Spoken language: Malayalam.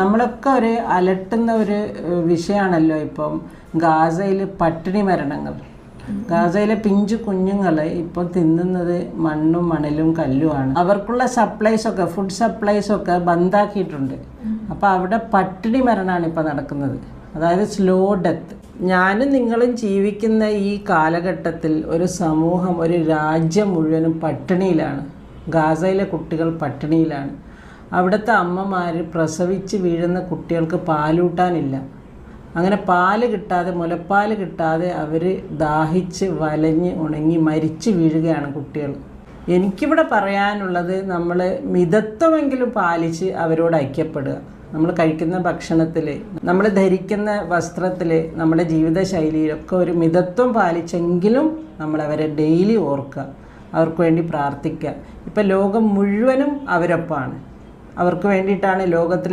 നമ്മളൊക്കെ ഒരു അലട്ടുന്ന ഒരു വിഷയമാണല്ലോ ഇപ്പം ഗാസയിൽ പട്ടിണി മരണങ്ങൾ. ഗാസയിലെ പിഞ്ചു കുഞ്ഞുങ്ങൾ ഇപ്പോൾ തിന്നുന്നത് മണ്ണും മണലും കല്ലുമാണ് അവർക്കുള്ള സപ്ലൈസ് ഒക്കെ ഫുഡ് സപ്ലൈസ് ഒക്കെ ബന്ധാക്കിയിട്ടുണ്ട്. അപ്പോൾ അവിടെ പട്ടിണി മരണമാണ് ഇപ്പോൾ നടക്കുന്നത്. അതായത് സ്ലോ ഡെത്ത് ഞാനും നിങ്ങളും ജീവിക്കുന്ന ഈ കാലഘട്ടത്തിൽ ഒരു സമൂഹം ഒരു രാജ്യം മുഴുവനും പട്ടിണിയിലാണ്. ഗാസയിലെ കുട്ടികൾ പട്ടിണിയിലാണ്. അവിടുത്തെ അമ്മമാർ പ്രസവിച്ച് വീഴുന്ന കുട്ടികൾക്ക് പാലൂട്ടാനില്ല. അങ്ങനെ പാൽ കിട്ടാതെ മുലപ്പാൽ കിട്ടാതെ അവർ ദാഹിച്ച് വലഞ്ഞ് ഉണങ്ങി മരിച്ചു വീഴുകയാണ് കുട്ടികൾ. എനിക്കിവിടെ പറയാനുള്ളത് നമ്മൾ മിതത്വമെങ്കിലും പാലിച്ച് അവരോട് ഐക്യപ്പെടുക. നമ്മൾ കഴിക്കുന്ന ഭക്ഷണത്തിൽ നമ്മൾ ധരിക്കുന്ന വസ്ത്രത്തിൽ നമ്മുടെ ജീവിതശൈലിയിലൊക്കെ ഒരു മിതത്വം പാലിച്ചെങ്കിലും നമ്മളവരെ ഡെയിലി ഓർക്കുക. അവർക്ക് വേണ്ടി പ്രാർത്ഥിക്കുക. ഇപ്പം ലോകം മുഴുവനും അവരൊപ്പമാണ് അവർക്ക് വേണ്ടിയിട്ടാണ് ലോകത്തിലെ